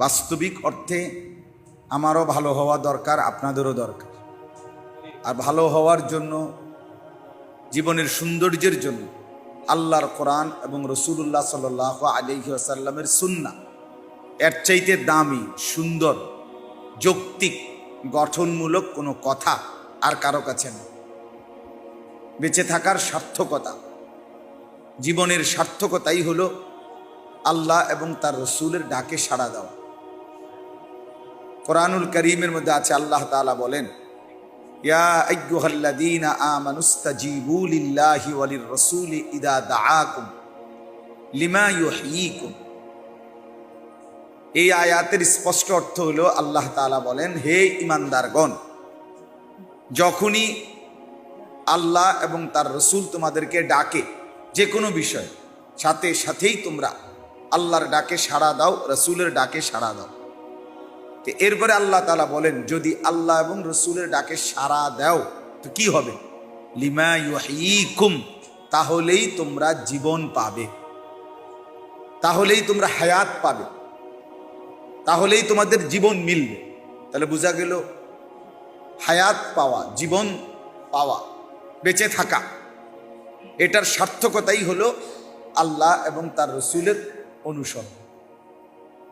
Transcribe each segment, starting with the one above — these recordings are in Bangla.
বাস্তবিক অর্থে আমারও ভালো হওয়া দরকার, আপনাদেরও দরকার। আর ভালো হওয়ার জন্য, জীবনের সৌন্দর্যের জন্য আল্লাহর কোরআন এবং রসুল্লাহ সাল আলহি আসাল্লামের সুন্না এর চাইতে দামি, সুন্দর, যৌক্তিক, গঠনমূলক কোনো কথা আর কারও কাছে নেই। বেঁচে থাকার সার্থকতা, জীবনের সার্থকতাই হলো আল্লাহ এবং তার রসুলের ডাকে সাড়া দেওয়া। কোরআনুল করিমের মধ্যে আছে, আল্লাহ তাআলা বলেন এই আয়াতের স্পষ্ট অর্থ হলো, আল্লাহ তাআলা বলেন, হে ইমানদারগণ যখনই আল্লাহ এবং তার রসুল তোমাদেরকে ডাকে যে কোনো বিষয়, সাথে সাথেই তোমরা আল্লাহর ডাকে সাড়া দাও, রসুলের ডাকে সাড়া দাও। তো এরপরে আল্লাহ তালা বলেন, যদি আল্লাহ এবং রসুলের ডাকে সাড়া দাও, তো কি হবে? লিমা ইউহিকুম তাহলেই তোমরা জীবন পাবে। তাহলেই তোমরা হায়াত পাবে। তাহলেই তোমাদের জীবন মিলবে। তাহলে বোঝা গেল, হায়াত পাওয়া, জীবন পাওয়া, বেঁচে থাকা, এটার সার্থকতাই হলো আল্লাহ এবং তার রসুলের অনুসরণ।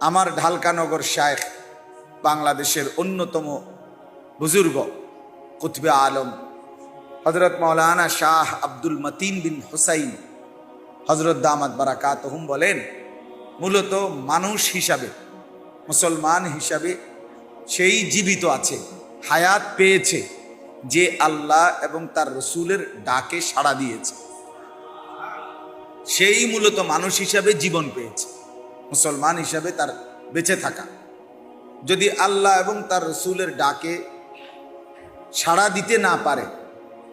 আমার ঢালকানগর শায়েখ বাংলাদেশের অন্যতম বুজুর্গ কুতবে আলম। হজরত মৌলানা শাহ আব্দুল মতিন বিন হুসাইন হজরত দামাত বারাকাত হুম বলেন, মূলত মানুষ হিসাবে, মুসলমান হিসাবে সেই জীবিত আছে, হায়াত পেয়েছে যে আল্লাহ এবং তার রসুলের ডাকে সাড়া দিয়েছে। সেই মূলত মানুষ হিসাবে জীবন পেয়েছে, মুসলমান হিসাবে তার বেঁচে থাকা। যদি আল্লাহ এবং তার রসুলের ডাকে সাড়া দিতে না পারে,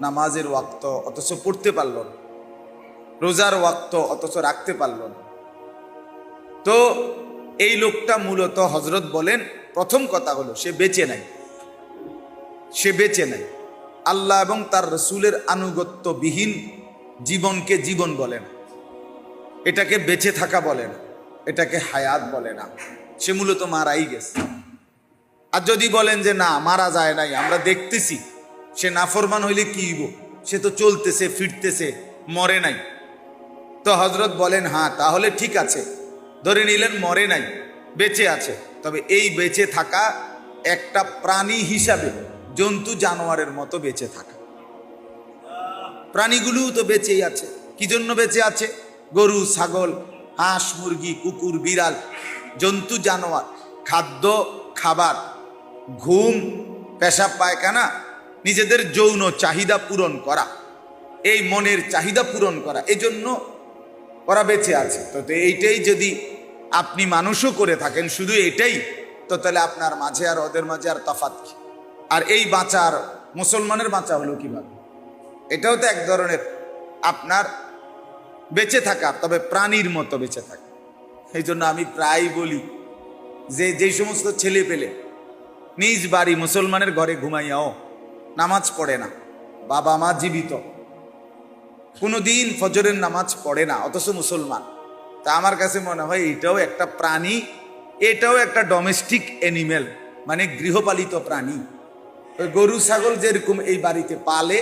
নামাজের ওয়াক্ত, অথচ পড়তে পারল না, রোজার ওয়াক্ত, অথচ রাখতে পারল না, তো এই লোকটা মূলত হজরত বলেন, প্রথম কথা হলো সে বেঁচে নাই। সে বেঁচে নাই। আল্লাহ এবং তার রসুলের আনুগত্যবিহীন জীবনকে জীবন বলে না। এটাকে বেঁচে থাকা বলে না। এটাকে হায়াত বলে না। সে মূলত মারাই গেছে। আর যদি বলেন যে না, মারা যায় নাই, আমরা দেখতেছি। সে নাফরমান হইলে কি সে তো চলতেছে, ফিরতেছে, মরে নাই। তো হজরত বলেন হ্যাঁ তাহলে ঠিক আছে। ধরে নিলেন মরে নাই, বেঁচে আছে। তবে এই বেঁচে থাকা একটা প্রাণী হিসাবে জন্তু জানোয়ারের মতো বেঁচে থাকা। প্রাণীগুলোও তো বেঁচেই আছে। কি জন্য বেঁচে আছে? গরু, ছাগল, হাঁস, মুরগি, কুকুর, বিড়াল, জন্তু, জানোয়ার, খাদ্য, খাবার। ঘুম, পেশাব পায়খানা, নিজেদের যৌন চাহিদা পূরণ করা, এই মনের চাহিদা পূরণ করা, এজন্য ওরা বেঁচে আছে। তো এইটাই যদি আপনি মানুষও করে থাকেন, শুধু এটাই, তো তাহলে আপনার মাঝে আর ওদের মাঝে আর তফাত কি? আর এই বাঁচার, মুসলমানের বাঁচা হলো কীভাবে? এটাও তো এক ধরনের আপনার বেঁচে থাকা, তবে প্রাণীর মতো বেঁচে থাকা। এই জন্য আমি প্রায় বলি, যে যেই সমস্ত ছেলে পেলে নিজ বাড়ি মুসলমানের ঘরে ঘুমাইয়াও নামাজ পড়ে না। বাবা মা জীবিত। কোনোদিন ফজরের নামাজ পড়ে না, অথচ মুসলমান। তা আমার কাছে মনে হয় এটাও একটা প্রাণী, এটাও একটা ডোমেস্টিক অ্যানিমেল মানে গৃহপালিত প্রাণী। ওই গরু, ছাগল যেরকম এই বাড়িতে পালে,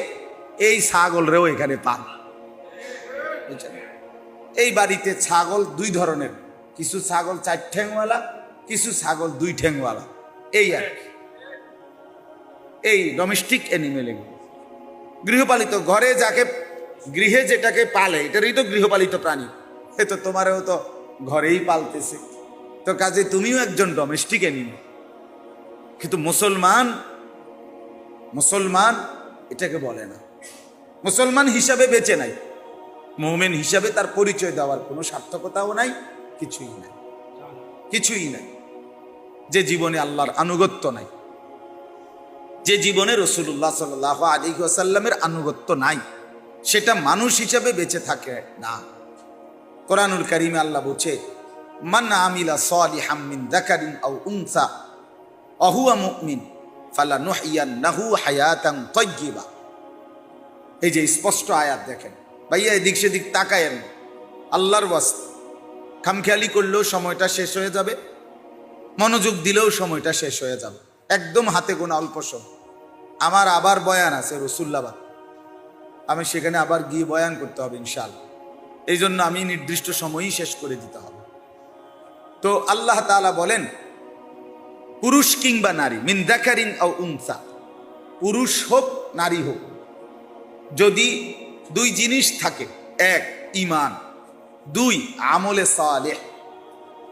এই ছাগলরেও এখানে পাল? এই বাড়িতে ছাগল দুই ধরনের, কিছু ছাগল চার ঠ্যাংওয়ালা কিছু ছাগল দুই ঠ্যাংওয়ালা এই আর কি। এই ডোমেস্টিক অ্যানিমেল গৃহপালিত ঘরে যাকে গৃহে যেটাকে পালে, এটারই তো গৃহপালিত প্রাণী। এ তো তোমারও তো ঘরেই পালতেছে। তো কাজে তুমিও একজন ডোমেস্টিক অ্যানিমেল কিন্তু মুসলমান মুসলমান এটাকে বলে না। মুসলমান হিসাবে বেঁচে নাই। মোমেন হিসাবে তার পরিচয় দেওয়ার কোনো সার্থকতাও নাই, কিছুই নাই। কিছুই নাই। যে জীবনে আল্লাহর আনুগত্য নাই। যে জীবনে রসুল্লাহ সাল আলী আনুগত্য নাই, সেটা মানুষ হিসাবে বেঁচে থাকে না। কোরআনুল করিমে আল্লাহ বলছে, মান আমিলা সালিহাম মিন যাকারিন আও উনসা, অহুয়া মুমিন, ফালা নুহিয়ান্নাহু হায়াতান তাইয়্যিবা। এই যে স্পষ্ট আয়াত দেখেন, ভাইয়া এদিক সেদিক তাকায়েন আল্লাহর ওয়াস্তে, খামখেয়ালি করলেও সময়টা শেষ হয়ে যাবে, মনোযোগ দিলেও সময়টা শেষ হয়ে যাবে, একদম হাতে গোনা অল্প সময়। আমার আবার বয়ান আছে রসুল্লাবাদ আমি সেখানে আবার গিয়ে বয়ান করতে হবে ইনশাল এই জন্য আমি নির্দিষ্ট সময়ই শেষ করে দিতে হবে। তো আল্লাহ তাআলা বলেন, পুরুষ কিংবা নারী, মিন দেখারিন ও উনসা, পুরুষ হোক, নারী হোক, যদি দুই জিনিস থাকে, এক ইমান দুই, আমলে সালেহ,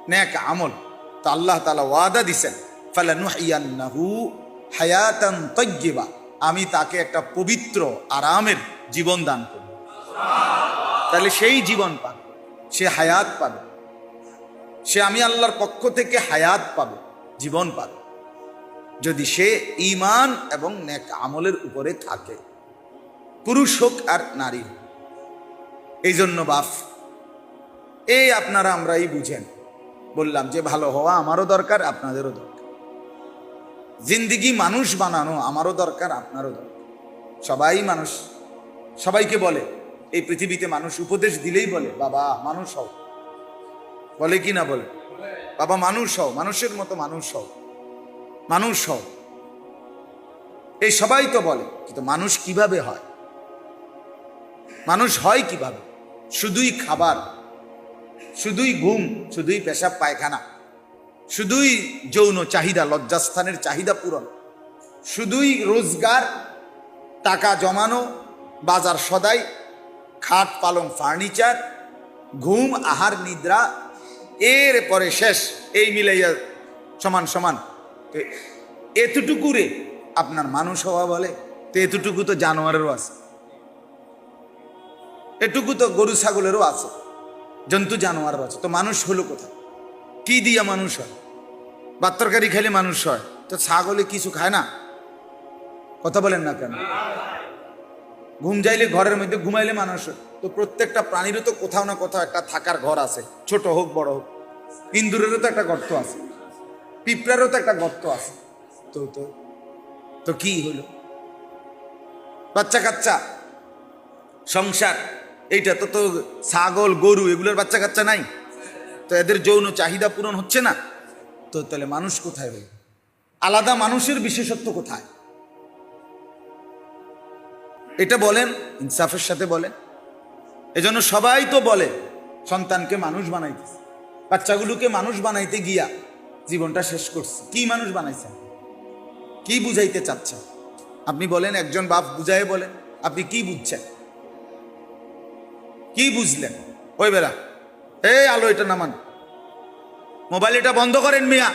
নেক আমল, তো আল্লাহ তালা ওয়াদা দিছেন, ফালানুহিয়ান্নাহু হায়াতান তৈবা আমি তাকে একটা পবিত্র, আরামের জীবন দান করব। তাহলে সেই জীবন পাবে, সে হায়াত পাবে। সে আমি আল্লাহর পক্ষ থেকে হায়াত পাবে, জীবন পাবে। যদি সে ইমান এবং নেক আমলের উপরে থাকে, পুরুষ হোক আর নারী হোক এই জন্য বাপ, এই আপনারা আমরাই বুঝেন। বললাম যে ভালো হওয়া আমারও দরকার, আপনাদেরও দরকার। জিন্দিগি মানুষ বানানো আমারও দরকার, আপনারও দরকার। সবাই মানুষ, সবাইকে বলে, এই পৃথিবীতে মানুষ উপদেশ দিলেই বলে, বাবা, মানুষ হও। বলে কি না বলে? বাবা, মানুষ হও, মানুষের মতো মানুষ হও। মানুষ হও। এই সবাই তো বলে, কিন্তু মানুষ কীভাবে হয়? মানুষ হয় কীভাবে? শুধুই খাবার, শুধুই ঘুম, শুধুই পেশাব পায়খানা। শুধুই যৌন চাহিদা, লজ্জাস্থানের চাহিদা পূরণ। শুধুই রোজগার, টাকা জমানো, বাজার সদাই, খাট পালং ফার্নিচার, ঘুম, আহার, নিদ্রা, এর পরে শেষ, এই মিলাইয়া সমান সমান। এতটুকু রে আপনার মানুষ হওয়া বলে, তো এতটুকু তো জানোয়ারেরও আছে। এটুকু তো গরু, ছাগলেরও আছে, জন্তু, জানোয়ারও আছে। তো মানুষ হলো কোথায়? কি দিয়া মানুষ হয়? বাত্তরকারি খেলে মানুষ হয়। তো ছাগলে কিছু খায় না? কথা বলেন না কেন? ঘুম যাইলে ঘরের মধ্যে ঘুমাইলে মানুষ। তো প্রত্যেকটা প্রাণীরও তো কোথাও না কোথাও একটা থাকার ঘর আছে। ছোট হোক, বড় হোক। ইন্দুরেরও তো একটা গর্ত আছে। পিঁপড়ারও তো একটা গর্ত আছে। তো তো তো কি হইল বাচ্চা কাচ্চা সংসার, এইটা তো তো ছাগল, গরু, এগুলোর বাচ্চা কাচ্চা নাই? তো এদের যৌন চাহিদা পূরণ হচ্ছে না? তো তাহলে মানুষ কোথায় হইল আলাদা মানুষের বিশেষত্ব কোথায়? এটা বলেন, ইনসাফের সাথে বলেন। এজন্য সবাই তো বলে, সন্তানকে মানুষ বানাইতেছে। বাচ্চাগুলোকে মানুষ বানাইতে গিয়া জীবনটা শেষ করছে। কি মানুষ বানাইছেন কি বুঝাইতে চাচ্ছেন? আপনি বলেন, একজন বাপ বুঝাই বলেন, আপনি কি বুঝছেন? কি বুঝলেন? ওই বেলা এই আলো, এটা নামান। মোবাইল এটা বন্ধ করেন মিয়া।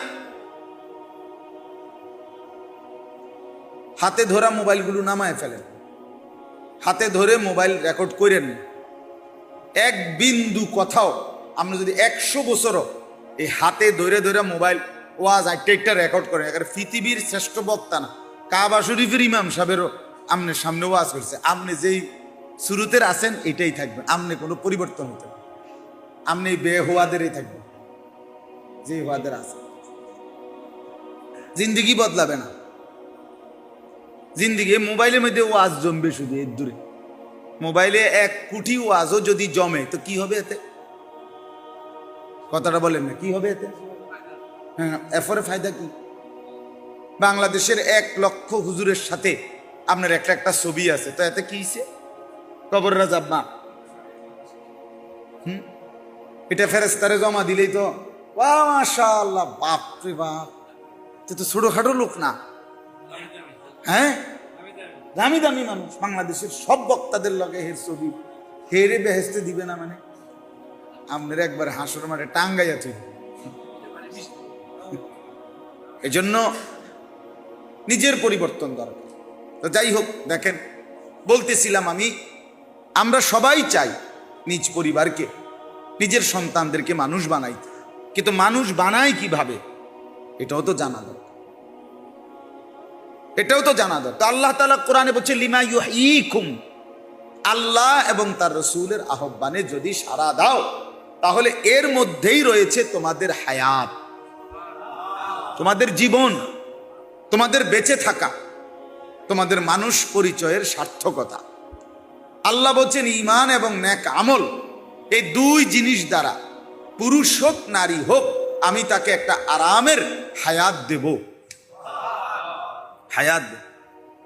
হাতে ধরা মোবাইলগুলো নামায় ফেলেন। হাতে ধরে মোবাইল রেকর্ড করেন। এক বিন্দু কথাও আমরা যদি একশো বছরও এই হাতে ধরে ধরে মোবাইল ওয়াজ একটা রেকর্ড করেন এখানে পৃথিবীর শ্রেষ্ঠ বক্তা না। কাবা শরীফের ইমাম সাহেবেরও আমনের সামনে ওয়াজ করছে। আপনি যেই শুরুতে আছেন, এটাই থাকবেন আমনে কোনো পরিবর্তন হতে পারে আপনি বে হওয়াদেরই থাকবেন যে হওয়াদের আছে। জিন্দিগি বদলাবে না। জিন্দিগি, মোবাইলের মধ্যে ওয়াজ জমবে শুধু এর দূরে। মোবাইলে এক কোটি ওয়াজও যদি জমে, তো কি হবে এতে? কথাটা বলেন না, কি হবে এতে? হ্যাঁ এরপরে ফায়দা কি? বাংলাদেশের এক লক্ষ হুজুরের সাথে আপনার একটা একটা ছবি আছে, তো এতে কি কবর রাজাব না হুম? এটা ফেরেস্তারে জমা দিলেই তো মাশাআল্লাহ, বাপ রে বাপ। তুই তো ছোটখাটো লোক না। হ্যাঁ? দামি দামি মানুষ, বাংলাদেশের সব বক্তাদের লগে হের ছবি। হেরে বেহেস্তে দিবে না মানে। আপনার একবার হাঁসুর মাঠে টাঙ্গাইয়া তুই। এজন্য নিজের পরিবর্তন দরকার। তো যাই হোক, দেখেন, বলতেছিলাম আমি, আমরা সবাই চাই নিজ পরিবারকে নিজের সন্তানদেরকে মানুষ বানাইতে কিন্তু মানুষ বানায় কীভাবে? এটাও তো জানা দরকার। এটাও তো জানা দরকার। আল্লাহ তালা কোরআনে বলছে, লিমা ইউহিকুম আল্লাহ এবং তার রসুলের আহ্বানে যদি সাড়া দাও, তাহলে এর মধ্যেই রয়েছে তোমাদের হায়াত, তোমাদের জীবন, তোমাদের বেঁচে থাকা, তোমাদের মানুষ পরিচয়ের সার্থকতা। আল্লাহ বলছেন ইমান এবং ন্যাক আমল এই দুই জিনিস দ্বারা পুরুষ হোক, নারী হোক, আমি তাকে একটা আরামের হায়াত দেব। হায়াত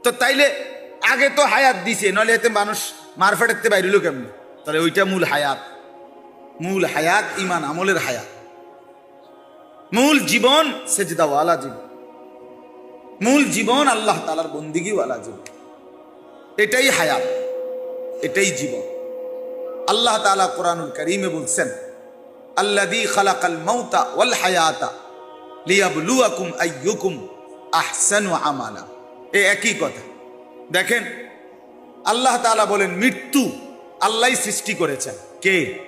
তো তাইলে আগে তো হায়াত দিছে নলে এতে মানুষ মারফেটেতে বাইরিল কেমনি? তাহলে ওইটা মূল হায়াত। মূল হায়াত ইমান আমলের হায়াত। মূল জীবন সেজদাওয়ালা জীবন। মূল জীবন আল্লাহ তালার বন্দিগিওয়ালা জীবন। এটাই হায়াত, এটাই জীবন। আল্লাহ তালা কোরআনুল করিমে বলছেন আল্লাদি খালাকাল মাউতা ওয়াল হায়াতা লিয়াবলুয়াকুম আইয়ুকুম আহসানু আমালা। এ একই কথা। দেখেন, আল্লাহ তাআলা বলেন, মৃত্যু আল্লাহই সৃষ্টি করেছেন। কে?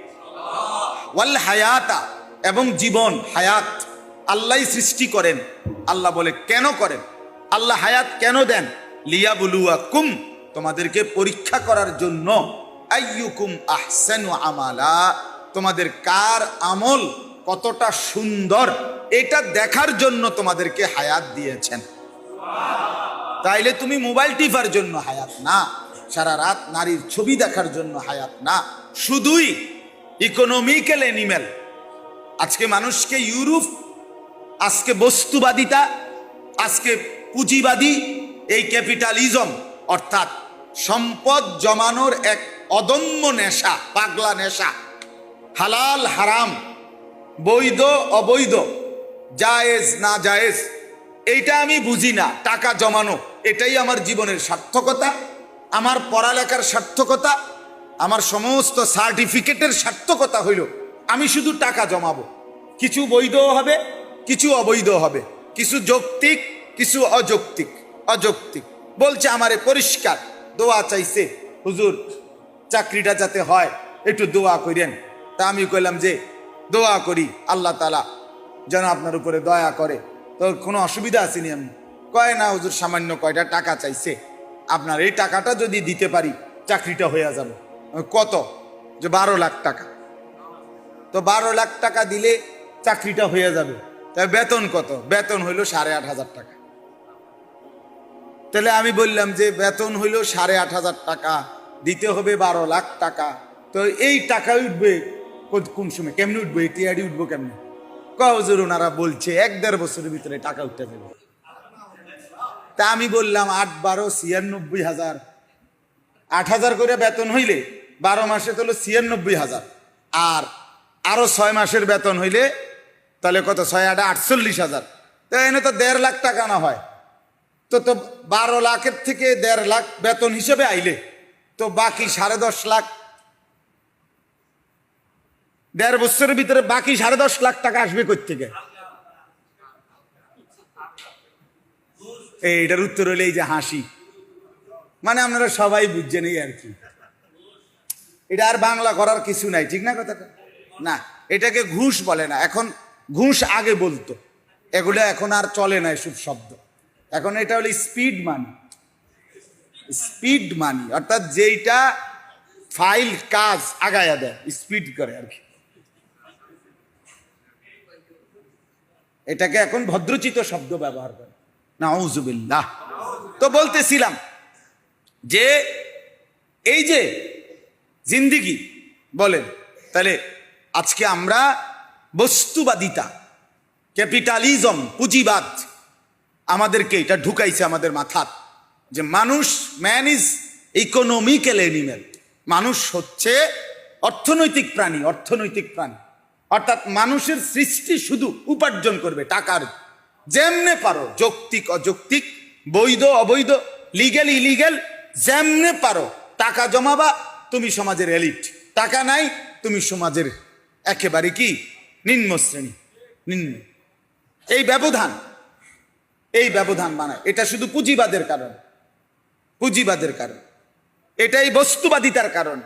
ওয়াল হায়াতা এবং জীবন, হায়াত আল্লাহ সৃষ্টি করেন। আল্লাহ বলে, কেন করেন? আল্লাহ হায়াত কেন দেন? লিয়াবলুয়াকুম তোমাদেরকে পরীক্ষা করার জন্য আইয়ুকুম আহসানু আমালা? তোমাদের কার আমল কতটা সুন্দর? এটা দেখার জন্য তোমাদেরকে হায়াত দিয়েছেন। তাইলে তুমি মোবাইল টিপার জন্য হায়াত না। সারা রাত নারীর ছবি দেখার জন্য হায়াত না। শুধুই ইকোনমিক্যাল এনিম্যাল আজকে মানুষকে ইউরোপ, আজকে বস্তুবাদিতা, আজকে পুঁজিবাদী, এই ক্যাপিটালিজম অর্থাৎ সম্পদ জমানোর এক অদম্য নেশা, পাগলা নেশা। হালাল, হারাম, বৈধ, অবৈধ, জায়েজ, না জায়েজ, এইটা আমি বুঝি না। টাকা জমানো, এটাই আমার জীবনের সার্থকতা, আমার পড়ালেখার সার্থকতা, আমার সমস্ত সার্টিফিকেটের সার্থকতা হইল, আমি শুধু টাকা জমাবো। কিছু বৈধ হবে, কিছু অবৈধ হবে। কিছু যৌক্তিক, কিছু অযৌক্তিক অযৌক্তিক। বলছে আমারে পরিষ্কার, দোয়া চাইছে, হুজুর। চাকরিটা যাতে হয়, একটু দোয়া করেন। তা আমি কইলাম যে, দোয়া করি, আল্লাহ তালা যেন আপনার উপরে দয়া করে। তো কোনো অসুবিধা আসেনি আমি? কয় না, হুজুর, সামান্য কয়টা টাকা চাইছে। আপনার এই টাকাটা যদি দিতে পারি, চাকরিটা হয়ে যাবে। কত? যে বারো লাখ টাকা। তো বারো লাখ টাকা দিলে চাকরিটা হয়ে যাবে। তাই বেতন কত? বেতন হইল সাড়ে আট হাজার টাকা। তাহলে আমি বললাম যে, বেতন হইল সাড়ে আট হাজার টাকা। দিতে হবে বারো লাখ টাকা। তো এই টাকা উঠবে কোন সময়? কেমনি উঠবে? এই টিয়ারি উঠবো কেমনি? কজর ওনারা বলছে, এক দেড় বছরের ভিতরে টাকা উঠতে দেবে। তা আমি বললাম, আট, বারো, ছিয়ানব্বই হাজার। আট হাজার করে বেতন হইলে বারো মাসে তো হলো ছিয়ানব্বই হাজার। আর আরও ছয় মাসের বেতন হইলে তাহলে কত? ছয় আট, আটচল্লিশ হাজার। তো এনে তো দেড় লাখ টাকা না হয়। তো তো বারো লাখের থেকে দেড় লাখ বেতন হিসেবে আইলে। তো বাকি সাড়ে দশ লাখ, দেড় বছরের ভিতরে বাকি সাড়ে দশ লাখ টাকা আসবে থেকে এইটার উত্তর হলে এই যে হাসি। মানে আপনারা সবাই বুঝছেন এই আর কি। এটা আর বাংলা করার কিছু নাই, ঠিক না কথাটা? না, এটাকে ঘুষ বলে না, এখন ঘুষ আগে বলতো। এগুলো এখন আর চলে না এসব শব্দ। এখন এটা হলো স্পিড মানি স্পিড মানি, অর্থাৎ যেইটা ফাইল, কাজ আগায়া দেয়, স্পিড করে আর কি। এটাকে এখন ভদ্রচিত শব্দ ব্যবহার করে। নাউজুবিল্লাহ। তো বলতেছিলাম যে, এই যে জিন্দিগি বলেন, তাহলে আজকে আমরা বস্তুবাদিতা, ক্যাপিটালিজম, পুঁজিবাদ, আমাদেরকে এটা ঢুকাইছে আমাদের মাথার। যে মানুষ ম্যান ইজ ইকোনমিক্যাল এনিম্যাল মানুষ হচ্ছে অর্থনৈতিক প্রাণী অর্থনৈতিক প্রাণী। অর্থাৎ মানুষের সৃষ্টি শুধু উপার্জন করবে, টাকার। যেমনে পারো, যৌক্তিক, অযৌক্তিক, বৈধ, অবৈধ লিগেল ইলিগেল যেমনে পারো, টাকা জমাবা, তুমি সমাজের এলিট টাকা নাই, তুমি সমাজের একেবারে কি? নিম্ন শ্রেণি, নিম্ন। এই ব্যবধান এই ব্যবধান মানায় এটা শুধু পুঁজিবাদের কারণ। পুঁজিবাদের কারণ। এটাই বস্তুবাদিতার কারণ।